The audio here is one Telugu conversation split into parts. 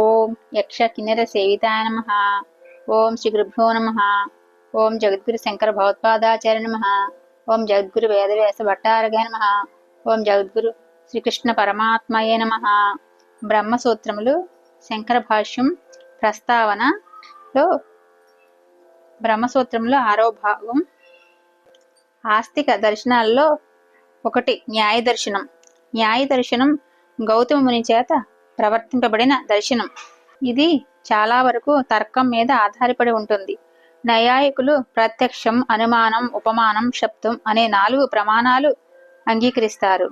ఓం యక్ష కిన్నెర సేవితాయ నమ. ఓం శ్రీ గురుభ్యో నమ. ఓం జగద్గురు శంకర భగవత్పాదాచార్య నమ. ఓం జగద్గురు వేదవ్యాస భట్టారగ నమ. ఓం జగద్గురు శ్రీకృష్ణ పరమాత్మయే నమ. బ్రహ్మసూత్రములు శంకర భాష్యం ప్రస్తావనలో బ్రహ్మసూత్రంలో ఆరో భాగం ఆస్తిక దర్శనాల్లో ఒకటి న్యాయ దర్శనం న్యాయ దర్శనం గౌతమ ముని చేత ప్రవర్తింపబడిన దర్శనం. ఇది చాలా వరకు తర్కం మీద ఆధారపడి ఉంటుంది. నైయాయికులు ప్రత్యక్షం అనుమానం ఉపమానం శబ్దం అనే నాలుగు ప్రమాణాలు అంగీకరిస్తారు.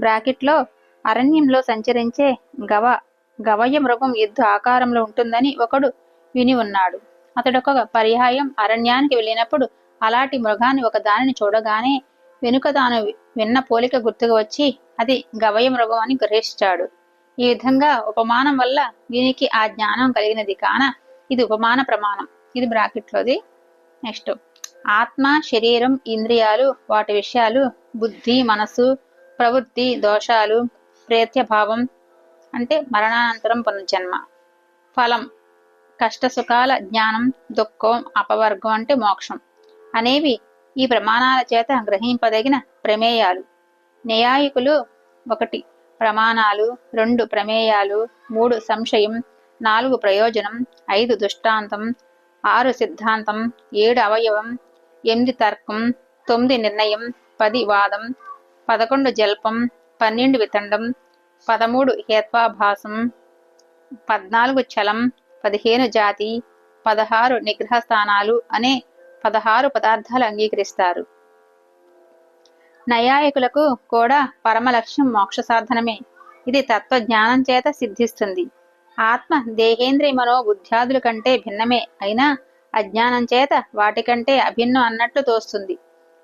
బ్రాకెట్లో అరణ్యంలో సంచరించే గవ గవయ మృగం ఎద్దు ఆకారంలో ఉంటుందని ఒకడు విని ఉన్నాడు. అతడొక పర్యాయం అరణ్యానికి వెళ్ళినప్పుడు అలాంటి మృగాన్ని ఒక దానిని చూడగానే వెనుక తాను విన్న పోలిక గుర్తుకు వచ్చి అది గవయ మృగం అని గ్రహిస్తాడు. ఈ విధంగా ఉపమానం వల్ల దీనికి ఆ జ్ఞానం కలిగినది. కాన ఇది ఉపమాన ప్రమాణం. ఇది బ్రాకెట్లోది. నెక్స్ట్. ఆత్మ శరీరం ఇంద్రియాలు వాటి విషయాలు బుద్ధి మనసు ప్రవృత్తి దోషాలు ప్రేత్యభావం అంటే మరణానంతరం పునర్జన్మ ఫలం. కష్ట సుఖాల జ్ఞానం దుఃఖం అపవర్గం అంటే మోక్షం. అనేవి ఈ ప్రమాణాల చేత గ్రహింపదగిన ప్రమేయాలు. న్యాయికులు ఒకటి ప్రమాణాలు రెండు ప్రమేయాలు మూడు సంశయం నాలుగు ప్రయోజనం ఐదు దృష్టాంతం ఆరు సిద్ధాంతం ఏడు అవయవం ఎనిమిది తర్కం తొమ్మిది నిర్ణయం పది వాదం పదకొండు జల్పం పన్నెండు వితండం పదమూడు హేత్వాభాసం పద్నాలుగు చలం పదిహేను జాతి పదహారు నిగ్రహ స్థానాలు అనే పదహారు పదార్థాలు అంగీకరిస్తారు. నైయాయికులకు కూడా పరమ లక్ష్యం మోక్ష సాధనమే. ఇది తత్వజ్ఞానం చేత సిద్ధిస్తుంది. ఆత్మ దేహేంద్రియ మనో బుద్ధ్యాదుల కంటే భిన్నమే అయినా అజ్ఞానం చేత వాటికంటే అభిన్నం అన్నట్లు తోస్తుంది.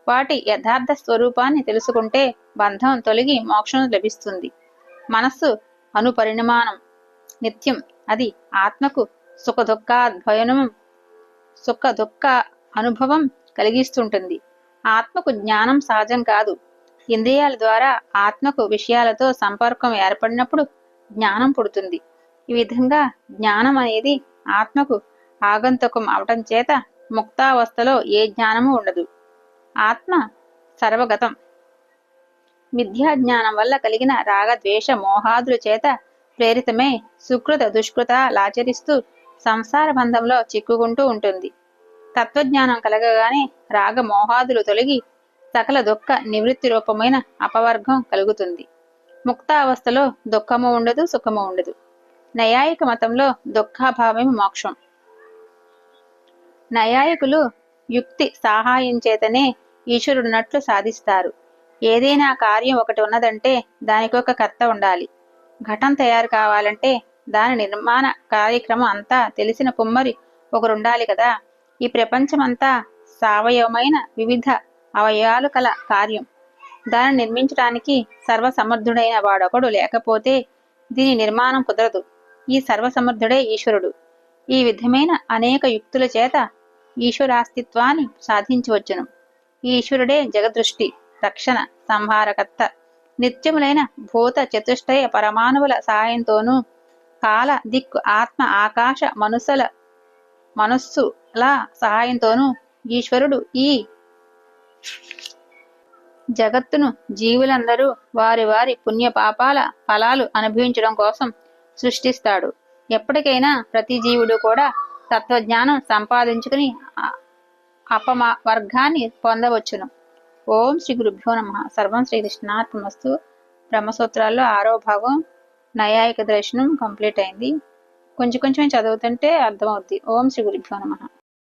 వాటి యథార్థ స్వరూపాన్ని తెలుసుకుంటే బంధం తొలగి మోక్షం లభిస్తుంది. మనస్సు అనుపరిణమానం. నిత్యం అది ఆత్మకు సుఖ దుఃఖాద్భయనం సుఖ దుఃఖ అనుభవం కలిగిస్తుంటుంది. ఆత్మకు జ్ఞానం సహజం కాదు. ఇంద్రియాల ద్వారా ఆత్మకు విషయాలతో సంపర్కం ఏర్పడినప్పుడు జ్ఞానం పుడుతుంది. ఈ విధంగా జ్ఞానం అనేది ఆత్మకు ఆగంతకం అవటం చేత ముక్తావస్థలో ఏ జ్ఞానము ఉండదు. ఆత్మ సర్వగతం. మిథ్యా జ్ఞానం వల్ల కలిగిన రాగ ద్వేష మోహాదుల చేత ప్రేరితమే సుకృత దుష్కృత లాచరిస్తూ సంసార బంధంలో చిక్కుకుంటూ ఉంటుంది. తత్వజ్ఞానం కలగగానే రాగ మోహాదులు తొలగి సకల దుఃఖ నివృత్తి రూపమైన అపవర్గం కలుగుతుంది. ముక్తావస్థలో దుఃఖము ఉండదు సుఖము ఉండదు. నైయాయిక మతంలో దుఃఖాభావమే మోక్షం. నైయాయికులు యుక్తి సహాయం చేతనే ఈశ్వరుడున్నట్లు సాధిస్తారు. ఏదైనా కార్యం ఒకటి ఉన్నదంటే దానికి ఒక కర్త ఉండాలి. ఘటం తయారు కావాలంటే దాని నిర్మాణ కార్యక్రమం అంతా తెలిసిన కుమ్మరి ఒకరుండాలి కదా. ఈ ప్రపంచమంతా సావయవమైన వివిధ అవయవాలు కల కార్యం. దాన్ని నిర్మించడానికి సర్వసమర్థుడైన వాడొకడు లేకపోతే దీని నిర్మాణం కుదరదు. ఈ సర్వసమర్థుడే ఈశ్వరుడు. ఈ విధమైన అనేక యుక్తుల చేత ఈశ్వరాస్తిత్వాన్ని సాధించవచ్చును ఈశ్వరుడే జగదృష్టి రక్షణ సంహారకర్త. నిత్యములైన భూత చతుష్టయ పరమాణువుల సహాయంతోనూ కాల దిక్కు ఆత్మ ఆకాశ మనుసల మనస్సుల సహాయంతోనూ ఈశ్వరుడు ఈ జగత్తును జీవులందరూ వారి వారి పుణ్య పాపాల ఫలాలు అనుభవించడం కోసం సృష్టిస్తాడు. ఎప్పటికైనా ప్రతి జీవుడు కూడా తత్వజ్ఞానం సంపాదించుకుని అపమా వర్గాన్ని పొందవచ్చును. ఓం శ్రీ గురుభ్యో నమ. సర్వం శ్రీకృష్ణార్పణమస్తు. బ్రహ్మసూత్రాల్లో ఆరో భాగం నైయాయిక దర్శనం కంప్లీట్ అయింది. కొంచెం కొంచెం చదువుతుంటే అర్థమవుద్ది. ఓం శ్రీ గురుభ్యో నమ.